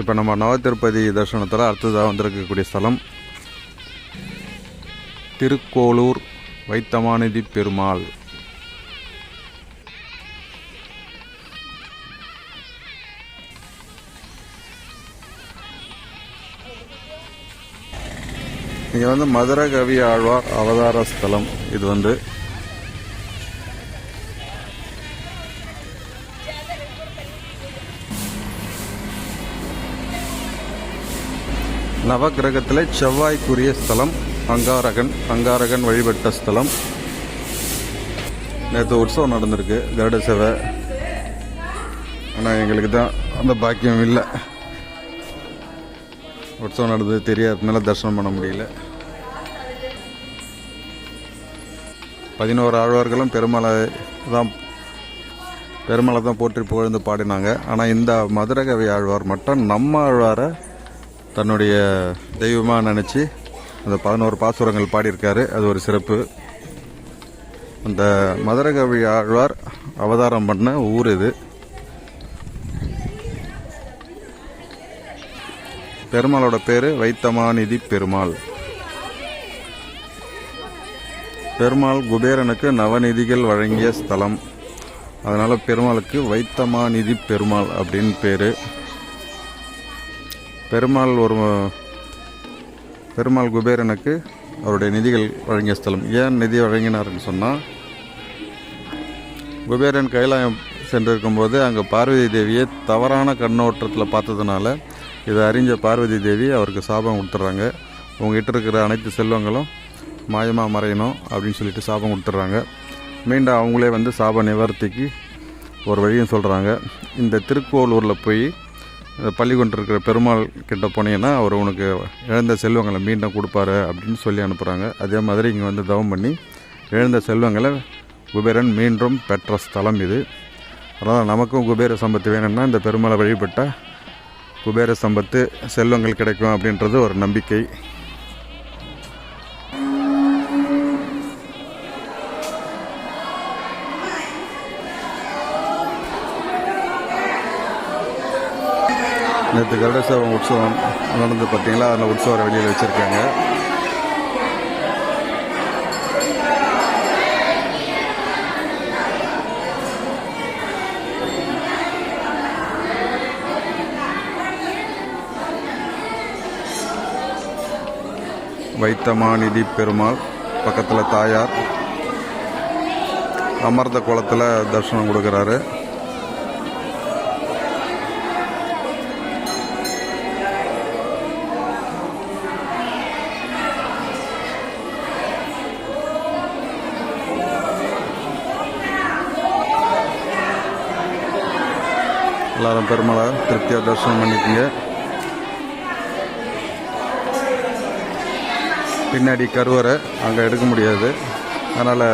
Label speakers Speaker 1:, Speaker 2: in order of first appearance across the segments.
Speaker 1: இப்போ நம்ம நவதிருப்பதி தரிசனத்தில் அடுத்ததாக வந்திருக்கக்கூடிய ஸ்தலம் திருக்கோளூர் வைத்தமாநிதி பெருமாள். இங்கே வந்து மதுரை கவி ஆழ்வார் அவதார ஸ்தலம். இது வந்து நவகிரகத்தில் செவ்வாய்க்குரிய ஸ்தலம் அங்காரகன் அங்காரகன் வழிபட்ட ஸ்தலம். நேற்று உற்சவம் நடந்திருக்கு கருட சேவை ஆனால் எங்களுக்கு தான் அந்த பாக்கியம் இல்லை. உற்சவம் நடந்தது தெரியாததுனால தரிசனம் பண்ண முடியல. பதினோரு ஆழ்வார்களும் பெருமலை தான் பெருமலை தான் போற்றி புகழ்ந்து பாடினாங்க. ஆனால் இந்த மதுரகவி ஆழ்வார் மட்டும் நம்ம ஆழ்வாரை தன்னுடைய தெய்வமாக நினச்சி அந்த பதினோரு பாசுரங்கள் பாடியிருக்காரு. அது ஒரு சிறப்பு. அந்த மதுரகவி ஆழ்வார் அவதாரம் பண்ண ஊர் இது. பெருமாளோட பேர் வைத்தமாநிதி பெருமாள். பெருமாள் குபேரனுக்கு நவநிதிகள் வழங்கிய ஸ்தலம். அதனால் பெருமாளுக்கு வைத்தமாநிதி பெருமாள் அப்படின்னு பேர். பெருமாள் ஒரு பெருமாள் குபேரனுக்கு அவருடைய நிதிகள் வழங்கிய ஸ்தலம். ஏன் நிதி வழங்கினார்னு சொன்னால் குபேரன் கைலாயம் சென்றிருக்கும்போது அங்கே பார்வதி தேவியை தவறான கண்ணோட்டத்தில் பார்த்ததுனால இதை அறிஞ்ச பார்வதி தேவி அவருக்கு சாபம் கொடுத்துட்றாங்க உங்ககிட்ட இருக்கிற அனைத்து செல்வங்களும் மாயமாக மறையணும் அப்படின்னு சொல்லிட்டு சாபம் கொடுத்துட்றாங்க மீண்டும் அவங்களே வந்து சாப நிவர்த்திக்கு ஒரு வழியும் சொல்கிறாங்க இந்த திருக்கோளூரில் போய் பள்ளி கொண்டிருக்கிற பெருமாள் கிட்ட போனீங்கன்னா அவர் உனக்கு இழந்த செல்வங்களை மீண்டும் கொடுப்பாரு அப்படின்னு சொல்லி அனுப்புகிறாங்க அதே மாதிரி இங்கே வந்து தவம் பண்ணி இழந்த செல்வங்களை குபேரன் மீண்டும் பெற்ற ஸ்தலம் இது. அதனால் நமக்கும் குபேர சம்பத்து வேணும்னா இந்த பெருமாளை வழிபட்டால் குபேர சம்பத்து செல்வங்கள் கிடைக்கும் அப்படின்றது ஒரு நம்பிக்கை. நேற்று கருடசேவம் உற்சவம் நடந்து பார்த்தீங்களா? அதில் உற்சவரை வெளியில் வச்சுருக்காங்க. வைத்தமாநிதி பெருமாள் பக்கத்தில் தாயார். அமர்ந்த குளத்தில் தரிசனம் கொடுக்குறாரு. எல்லாரும் பெருமாளை திருப்தியாக தரிசனம் பண்ணிக்கோங்க. பின்னாடி கருவறை அங்கே எடுக்க முடியாது. அதனால்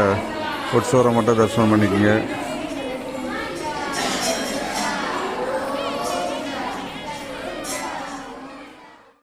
Speaker 1: உற்சவரை மட்டும் தரிசனம் பண்ணிக்கோங்க.